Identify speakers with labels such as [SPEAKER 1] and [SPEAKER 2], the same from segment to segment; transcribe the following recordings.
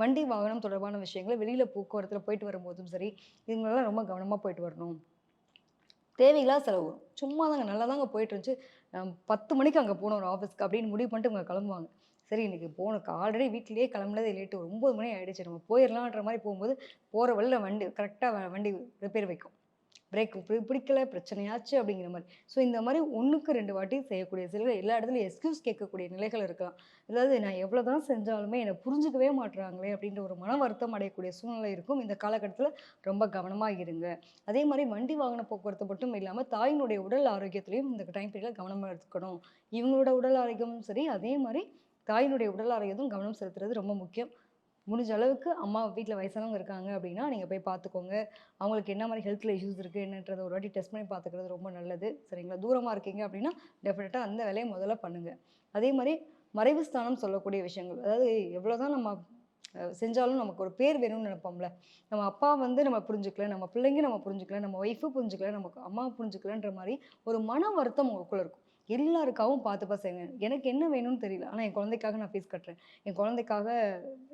[SPEAKER 1] வண்டி வாகனம் தொடர்பான விஷயங்களை வெளியில் போக்குவரத்தில் போயிட்டு வரும்போதும் சரி இவங்களெல்லாம் ரொம்ப கவனமாக போயிட்டு வரணும். தேவையில்லாத செலவு. சும்மா தாங்க நல்லா தாங்க போயிட்டு இருந்துச்சு பத்து மணிக்கு அங்கே போகணும் ஒரு ஆஃபீஸ்க்கு அப்படின்னு முடிவு பண்ணிட்டு இவங்க கிளம்புவாங்க. சரி இன்னைக்கு போகணும் ஆல்ரெடி வீட்டிலேயே கிளம்புனதே லேட்டு ஒரு ஒம்பது மணி ஆயிடுச்சு. நம்ம போயிடலான்ற மாதிரி போகும்போது போகிற வழியில் வண்டி கரெக்டாக வண்டி ரிப்பேர் வைக்கும். பிரேக் பிடிக்கல பிரச்சனையாச்சு அப்படிங்கிற மாதிரி. ஸோ இந்த மாதிரி ஒன்றுக்கு ரெண்டு வாட்டி செய்யக்கூடிய சில எல்லா இடத்துலையும் எக்ஸ்கியூஸ் கேட்கக்கூடிய நிலைகள் இருக்கலாம். அதாவது நான் எவ்வளோ தான் செஞ்சாலுமே என்னை புரிஞ்சுக்கவே மாட்றாங்களே அப்படின்ற ஒரு மன வருத்தம் அடையக்கூடிய சூழ்நிலை இருக்கும். இந்த காலகட்டத்தில் ரொம்ப கவனமாக இருங்க. அதே மாதிரி வண்டி வாகன போக்குவரத்து மட்டும் இல்லாமல் தாயினுடைய உடல் ஆரோக்கியத்திலையும் இந்த டைம் பீரியடில் கவனமாக எடுத்துக்கணும். இவங்களோட உடல் ஆரோக்கியமும் சரி அதே மாதிரி தாயினுடைய உடல் ஆரோக்கியத்தும் கவனம் செலுத்துறது ரொம்ப முக்கியம். முடிஞ்ச அளவுக்கு அம்மா வீட்டில் வயசானவங்க இருக்காங்க அப்படின்னா நீங்கள் போய் பார்த்துக்கோங்க அவங்களுக்கு என்ன மாதிரி ஹெல்த்தில் இஷ்யூஸ் இருக்குது என்னன்றதை ஒரு வாட்டி டெஸ்ட் பண்ணி பார்த்துக்கிறது ரொம்ப நல்லது. சரிங்களா? தூரமாக இருக்கீங்க அப்படின்னா டெஃபினட்டாக அந்த வேலையை முதல்ல பண்ணுங்கள் அதே மாதிரி மறைவு ஸ்தானம் சொல்லக்கூடிய விஷயங்கள். அதாவது எவ்வளோ தான் நம்ம செஞ்சாலும் நமக்கு ஒரு பேர் வேணும்னு நினைப்போம்ல. நம்ம அப்பா வந்து நம்ம புரிஞ்சுக்கல நம்ம பிள்ளைங்க நம்ம புரிஞ்சுக்கல நம்ம ஒய்ஃபு புரிஞ்சுக்கல நமக்கு அம்மா புரிஞ்சுக்கலன்ற மாதிரி ஒரு மன வருத்தம் உங்களுக்குள்ளே இருக்கும். எல்லாருக்காகவும் பார்த்து பசங்க. செய்வேன் எனக்கு என்ன வேணும்னு தெரியல. ஆனால் என் குழந்தைக்காக நான் ஃபீஸ் கட்டுறேன். என் குழந்தைக்காக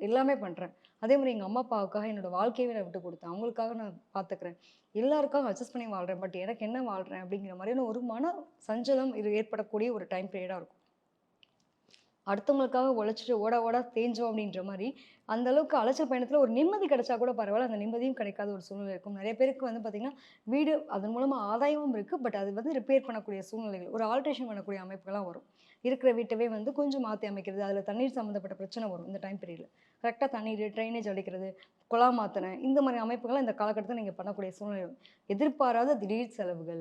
[SPEAKER 1] எல்லாமே பண்ணுறேன் அதே மாதிரி எங்கள் அம்மா அப்பாவுக்காக என்னோட வாழ்க்கையவே நான் விட்டு கொடுத்தேன். அவங்களுக்காக நான் பார்த்துக்கிறேன் எல்லாருக்காக அட்ஜஸ்ட் பண்ணி வாழ்கிறேன் பட் எனக்கு என்ன வாழ்கிறேன் அப்படிங்கிற மாதிரியான ஒரு மன சஞ்சலம் இது ஏற்படக்கூடிய ஒரு டைம் பீரியடாக இருக்கும். அடுத்தவங்களுக்காக உழைச்சிட்டு ஓட ஓட தேஞ்சோம் அப்படின்ற மாதிரி அந்த அளவுக்கு அலைச்சல் பயணத்தில் ஒரு நிம்மதி கிடைச்சா கூட பரவாயில்ல. அந்த நிம்மதியும் கிடைக்காத ஒரு சூழ்நிலை இருக்கும். நிறைய பேருக்கு வந்து பார்த்திங்கன்னா வீடு அதன் மூலமாக ஆதாயமும் இருக்குது பட் அது வந்து ரிப்பேர் பண்ணக்கூடிய சூழ்நிலைகள் ஒரு ஆல்ட்ரேஷன் பண்ணக்கூடிய அமைப்புகள்லாம் வரும். இருக்கிற வீட்டவே வந்து கொஞ்சம் மாற்றி அமைக்கிறது அதில் தண்ணீர் சம்மந்தப்பட்ட பிரச்சனை வரும் இந்த டைம் பீரியடில் கரெக்டாக தண்ணீர் ட்ரைனேஜ் அடிக்கிறது குழா மாற்றின இந்த மாதிரி அமைப்புகள்லாம் இந்த காலகட்டத்தில் நீங்கள் பண்ணக்கூடிய சூழ்நிலை எதிர்பாராத திடீர் செலவுகள்.